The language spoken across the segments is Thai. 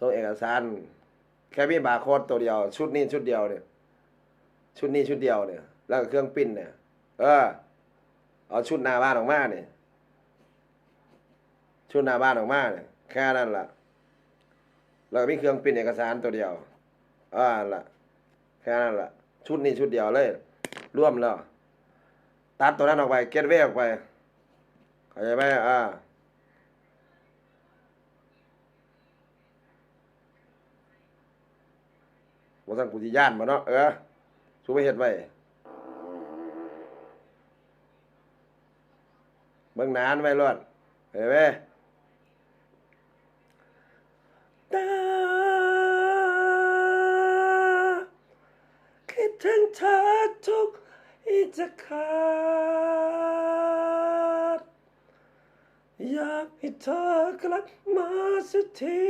ส่งเอกสาร แค่มีบาร์โค้ดตัวเดียว ชุดนี้ชุดเดียวเนี่ย ชุดนี้ชุดเดียวเนี่ย แล้วก็เครื่องปิ้นเนี่ย เออ เอาชุดหน้าบ้านออกมาเนี่ย ชุดหน้าบ้านออกมาเนี่ย แค่นั้นล่ะ แล้วก็มีเครื่องปิ้นเอกสารตัวเดียวอ่าล่ะ แค่นั้นล่ะ ชุดนี้ชุดเดียวเลย ร่วมแล้ว ตัดตัวนั้นออกไป เก็ตเวออกไป เข้าใจไหมอ่า ว่าสั่งกูสิย่านมาเนาะเออสู้ไปเฮ็ดไว้เบิ่งนานไว้รอดเห็นไหมตาคิดถึงเธอทุกอีจะขาดอยากให้เธอกลับมาสักที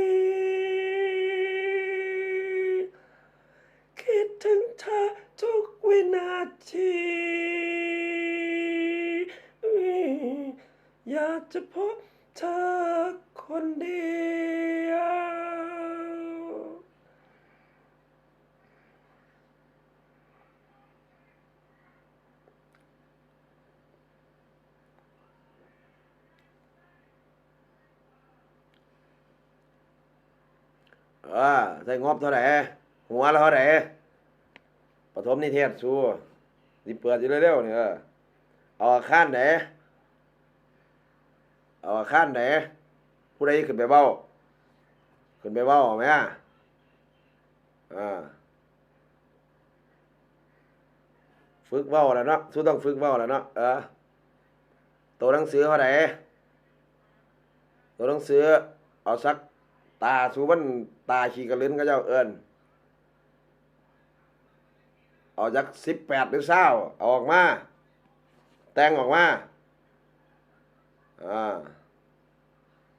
คิดถึงเธอทุกวินาที อยากจะพบเธอคนเดียวเออใส่งบเท่าไหร่หัวละเท่าไหร่ ปฐมนิเทศสู้สิเปิดอยู่เร็วๆนี่เออเอาอาคารไหนเอาอาคารไหนผู้ใดขึ้นไปเบ้า ขึ้นไปเบ้าไหมอ่าฝึกเบ้าแล้วเนาะสู้ต้องฝึกเบ้าแล้วเนาะเออตัวหนังสือเท่าไหร่ตัวหนังสือเอาสักตาสูมันตาขีกระลืนก็เจ้าเอิญ เอาจากสิบแปดหรือเศร้าเอาออกมา แต่งออกมาอ่า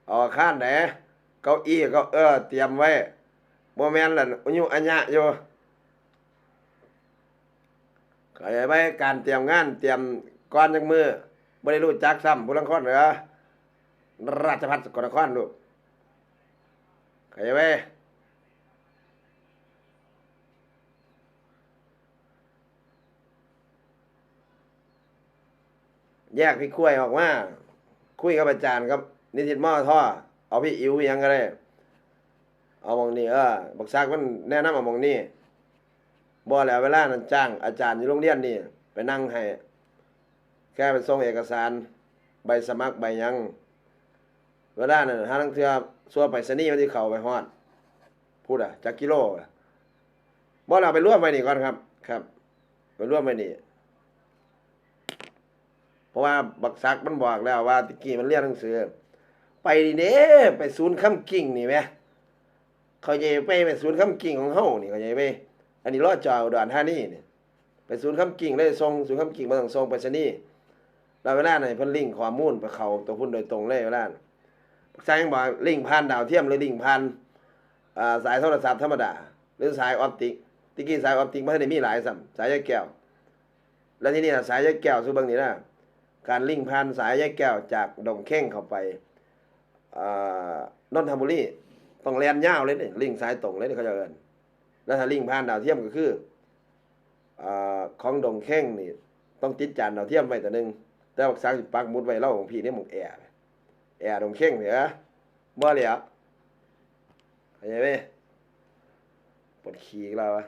เอาอาข้านไหนเก้าอี้ก็เออ เตรียมไว้โมเมนต์ละอุยุอัญญะอยู่ข้าใจไหมการเตรียมงานเตรียมก้อนจากมือไม่ได้รู้จักซ้ำผู้ลังคนเหรอราชพัฒสกลนครลูกข้าใจไห แยกพี่คุ้ยออกมาคุยกับอาจารย์ครับ นิสิตมอท่อเอาพี่อิ๋วยังก็ได้ เอามองนี่เออบักซากมันแนะนำเอามองนี่บ่แล้วเวลานั้นจ้าง อาจารย์อยู่โรงเรียนนี่ ไปนั่งให้แค่ไปส่งเอกสาร ใบสมัครใบยังเวลานั้นหาทั้งเทือซัวไปสนีย์มันที่เขาไปฮอด พูดอะจักกิโลอะบ่เราไปร่วมไว้นี่ก่อนครับ ครับ ไปร่วมไว้นี่ เพราะว่าบักซักมันบอกแล้วว่าตะกี้มันเรียนหนังสือ ไปนี่เด้ไปศูนย์คำกิ่งนี่แหมเขาจะไปไปศูนย์คำกิ่งของเฮานี่เขาจะไปอันนี้รอดจออุดรธานีนี่ไปศูนย์คำกิ่งเลยส่งศูนย์คำกิ่งมาต้องส่งไปสนีย์แล้วเวลาไหนเพิ่นลิงก์ข้อมูลไปเขาตัวพุ่นโดยตรงเลยเวลาใช้ยังบอกลิงก์ผ่านดาวเทียมหรือลิงก์ผ่านสายโทรศัพท์ธรรมดา หรือสายออปติกตะกี้สายออปติกมันได้มีหลายสัมสายใยแก้ว แล้วที่นี่สายใยแก้วสู้เบางนี่นะ การลิงผ่านสายใยแก้วจากดงเข่งเข้าไปอ่านนทบุรีต้องแลนยาวเลยนี่ลิงสายตรงเลยนี่เขาจะเอินแล้วถ้าลิงผ่านดาวเทียมก็คืออของดงเข่งนี่ต้องติดจานดาวเทียมไว้แต่หนึงแต่ว่าสร้างสิปักมุดไว้เล่าของพี่นี่หมองแอร์แอร์ตรงเข่งเหรอบ่เหลียวเข้าใจไหมปวดขี้อีกแล้วะ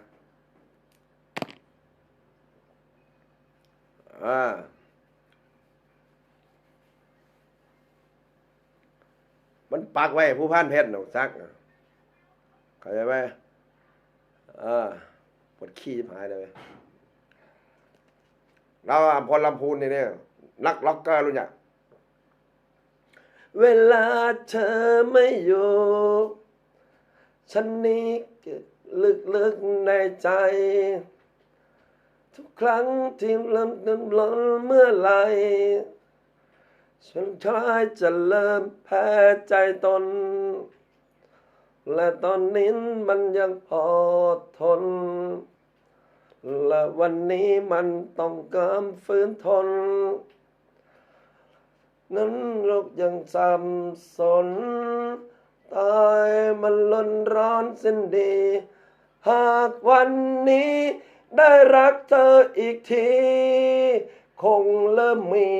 อ่า มันปักไว้ผู้พันเพชรหนองซักเข้าใจไหมอ่าปวดขี้หายเลยเราพลลำพูนนี่เนี่ยนักล็อกเกอร์รู้จักเวลาเธอไม่อยู่ ฉันนี้ลึกๆในใจ ทุกครั้งที่เริ่มเดินหลอนเมื่อไหร ฉันคล้ายจะเริ่มแพ้ใจตน และตอนนี้มันยังพอทน และวันนี้มันต้องเกิมฝืนทน นั้นโลกยังสับสน ตายมันลนร้อนเส้นดี หากวันนี้ได้รักเธออีกที คงเริ่มมี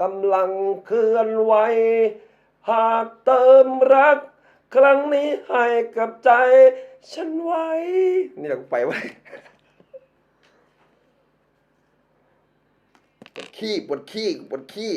กำลังเคลื่อนไหวหากเติมรัก ครั้งนี้ให้กับใจ ฉันไว้ นี่เราไปไว้ปวดขี้ปวดขี้ปวดขี้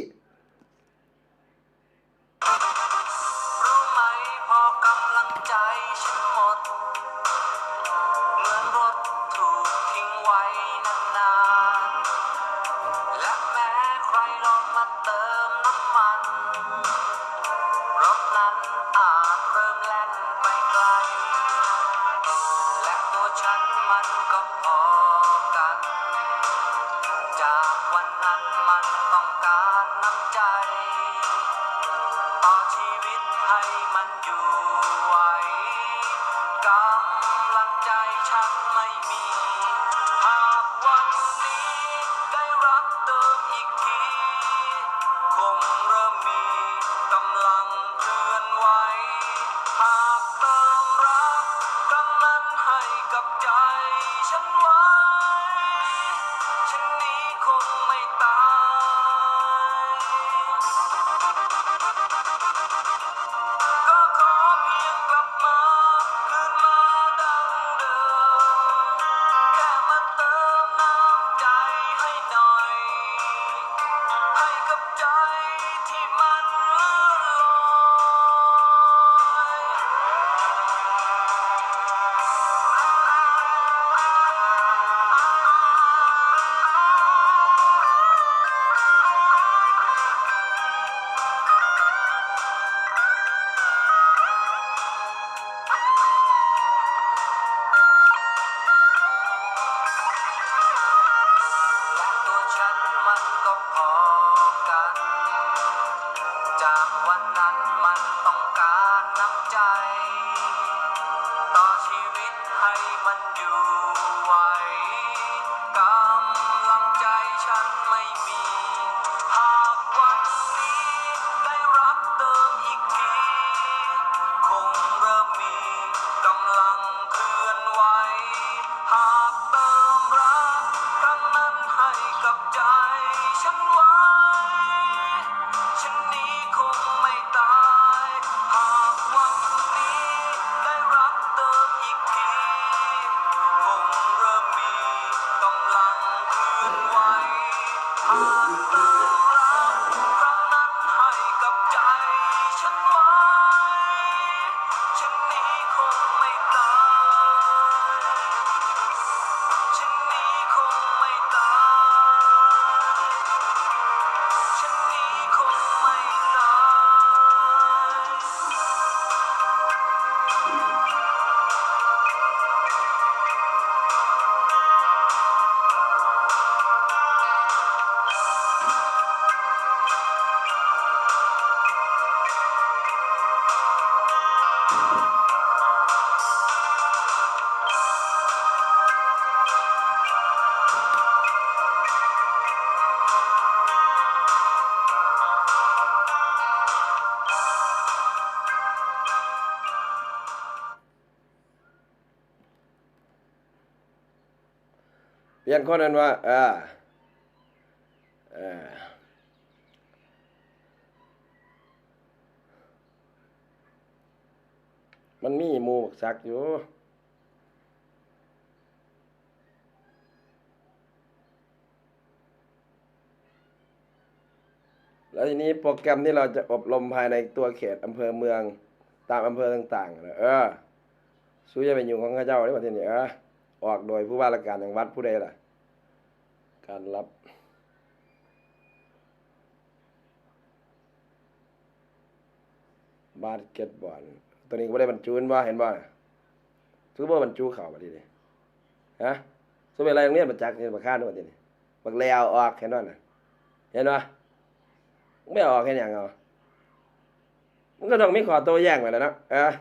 วิตใเปลี่ยนคนนั้นว่าออเอมันมีหมูบักซักอยู่แล้วทีนี้โปรแกรมที่เราจะอบรมภายในตัวเขตอำเภอเมืองตามอำเภอต่างๆนะเออสู้จะเป็นอยู่ของข้าเจ้าได้ป่ะทีนี้เออออกโดยผู้ว่าราชการจังหวัดผู้ใดล่ะ การรับ บาสเกตบอลตัวนี้ก็ไม่ได้บรรจุนว่าเห็นบ่ซื้อบ่บรรจุเข่ามาทีนี้ฮะซื้อไปอะไรโรงเรียนปรจักษ์นี่ยบักข้านด้วยทีนี้บักแล้วออกเห็นบ่น่ะเห็นบ่ไม่ออกแค่อย่างเอามันก็ต้องมีขอโต้แย้งไปแล้วนะเออ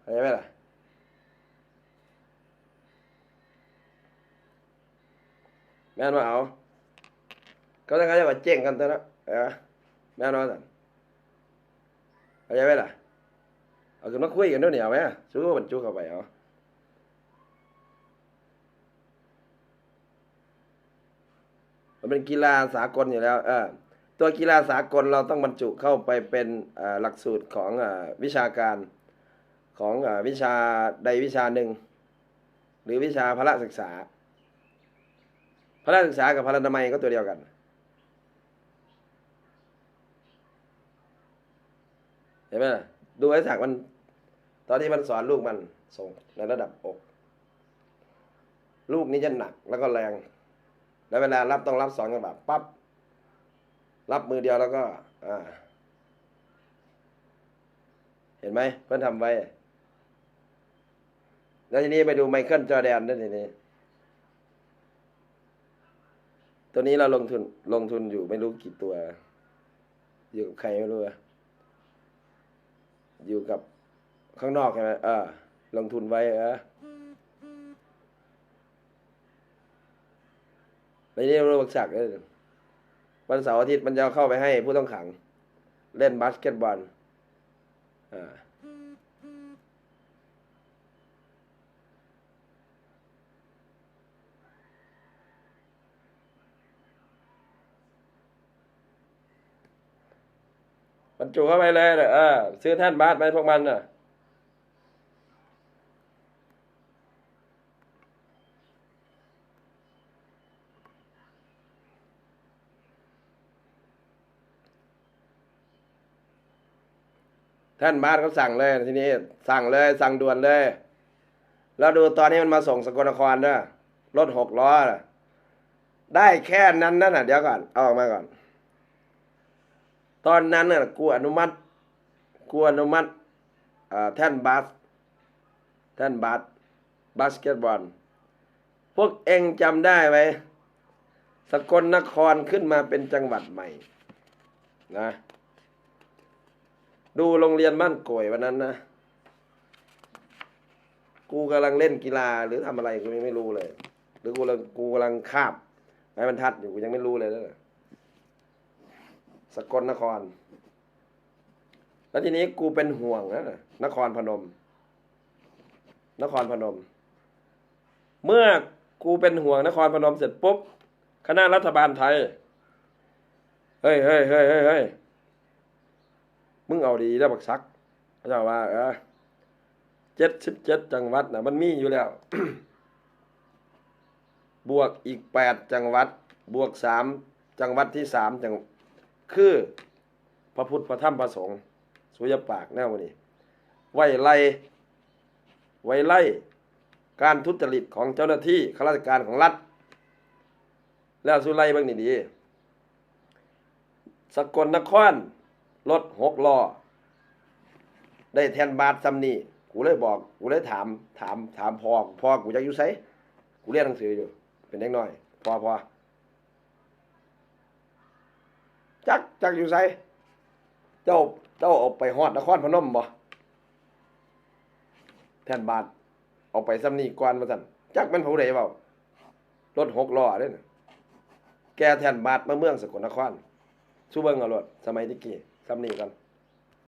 เข้าใจไหมล่ะ แม่นว่าเอาเขาจะเขาจะว่าเจ๊งกันตัวนาะเออแม่นว่าสั่นเข้าใจไหมล่ะเอาขึ้นมาคุยกันด้วยเนี่ยเอาไหมสู้บรรจุเข้าไปเอามันเป็นกีฬาสากลอยู่แล้วเออตัวกีฬาสากลเราต้องบรรจุเข้าไปเป็นหลักสูตรของอวิชาการของอวิชาใดวิชาหนึ่ง หรือวิชาพละศึกษา พละศึกษากับพละนามัยก็ตัวเดียวกันเห็นไหมล่ะดูไอ้ศักดิ์มัน ตอนที่มันสอนลูกมันส่งในระดับอก ลูกนี้จะหนักแล้วก็แรง แล้วเวลารับต้องรับสองจังหวะปั๊บรับมือเดียวแล้วก็ อ่า เห็นไหมเพื่อนทำไว้ แล้วทีนี้ไปดูไมเคิลจอแดนด้วยทีนี้ ตัวนี้เราลงทุนลงทุนอยู่ไม่รู้กี่ตัว อยู่กับใครไม่รู้อะอยู่กับข้างนอกใช่ไหมเออลงทุนไว้เออในนี้เราบักศักดิ์เลยวันเสาร์อาทิตย์มันจะเอาเข้าไปให้ผู้ต้องขัง เล่นบาสเกตบอลอ่า บ รรจุเข้าไปเลยน่ะเออซื้อแท่นบาสไปพวกมันน่ะท่านบาสเขาสั่งเลยทีนี้สั่งเลยสั่งด่วนเลย แล้วดูตอนนี้มันมาส่งสกลนครด้วยรถหกล้อนะได้แค่นั้นนั่นน่ะเดี๋ยวก่อนเอาออกมาก่อน ตอนนั้นน่ะกูอนุมัติกูอนุมัติอ่าแท่นบาสแท่นบาสบาสเกตบอล พวกเองจำได้ไหมสกลนครขึ้นมาเป็นจังหวัดใหม่นะดูโรงเรียนบ้านโกยวันนั้นนะ กูกำลังเล่นกีฬาหรือทำอะไรกูยังไม่รู้เลย หรือกูกำลังกูกำลังคาบไม้บรรทัดอยู่กูยังไม่รู้เลยนะ สกลนคร แล้วทีนี้กูเป็นห่วงนะนครพนม นครพนม เมื่อกูเป็นห่วงนครพนมเสร็จปุ๊บคณะรัฐบาลไทย เฮ้ยเฮ้ยเฮ้ยเฮ้ยมึงเอาดีแล้วบักซักเจ้าว่า เออเจ็ดสิบเจ็ดจังหวัดนะมันมีอยู่แล้ว บวกอีกแปดจังหวัด บวกสามจังหวัดที่สามจัง คือพระพุทธพระธรรมพระสงฆ์สุยปากแนวนี้ ไว้ไล่ไว้ไล่การทุจริตของเจ้าหน้าที่ข้าราชการของรัฐ แล้วสุไล่เบางนี่ดีสกลนครรถหกล้อได้แทนบาทซำนี่กูเลยบอกกูเลยถาม ถามถามพอพอกูจะอยู่ไสกูเรียนหนังสืออยู่ เป็นเด็กน้อย พอพอ จักจักอยู่ไสเจ้าเจ้าเอาไปฮอดนครพนมบ่แทนบาทเอาไปซ้ำนี่กวนมาสั่นจักแมันผู้ใดเปล่ารถหกล้อเด้น่ะแกแทนบาทมาเมืองสกลนครสู้เบิ่งเอารถสมัยตะกี้ซ้ำนี่กัน